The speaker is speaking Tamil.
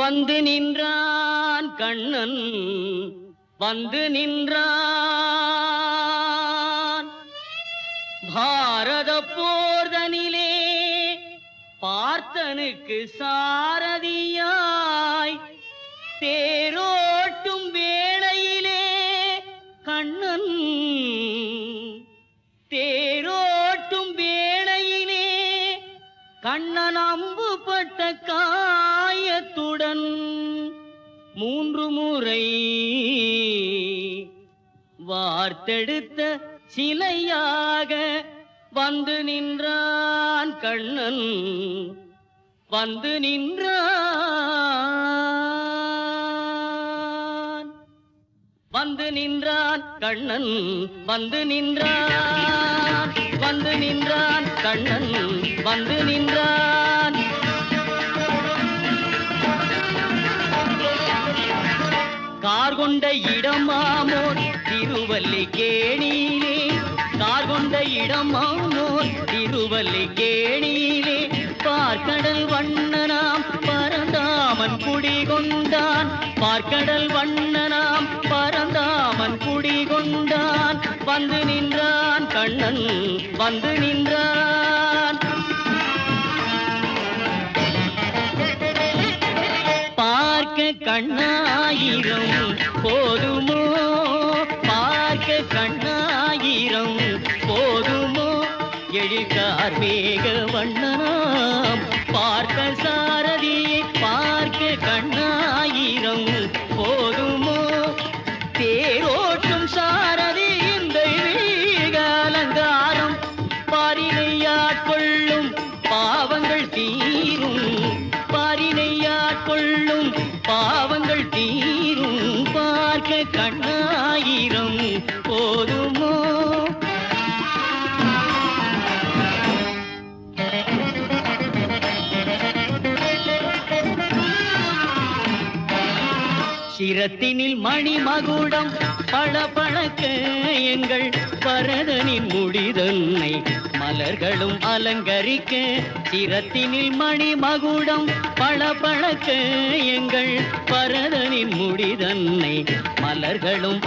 வந்து நின்றான் கண்ணன் வந்து நின்றான். பாரத போர்தனிலே பார்த்தனுக்கு சாரதியாய் தேரோட்டும் வேளையிலே கண்ணன். தேரோட்டும் வேளையிலே கண்ணன் அம்புப்பட்ட பட்ட காயத்துடன் வார்த்தெடுத்த சிலையாக வந்து நின்றான் கண்ணன். வந்து நின்றான். வந்து நின்றான் கண்ணன். வந்து நின்றான். வந்து நின்றான் கண்ணன். வந்து நின்றான் கொண்ட இடமாமோர் திருவல்லிக்கேணியிலே. கார் கொண்ட இடமாமோர் திருவல்லிக்கேணியிலே. பார்க்கடல் வண்ணனாம் பரந்தாமன் குடிகொண்டான் பார்க்கடல் வண்ணனாம் பரந்தாமன் குடிகொண்டான் வந்து நின்றான் கண்ணன் வந்து நின்றான். கண்ணாயிரம். போதுமோ? பார்க்க கண்ணாயிரம். போதுமோ? எழில்கார் மேக வண்ண பாவங்கள் தீரும் பார்க்க கண்ணாயிரம் போதுமோ? சிரத்தினில் மணிமகுடம் பளபளக்க எங்கள் பரதனின் முடிதல் மலர்களும் அலங்கரிக்க சிரத்தினில் மணி மகுடம் மணிமகுடம் பழக்க எங்கள் பரதனின் முடிதன்னை மலர்களும்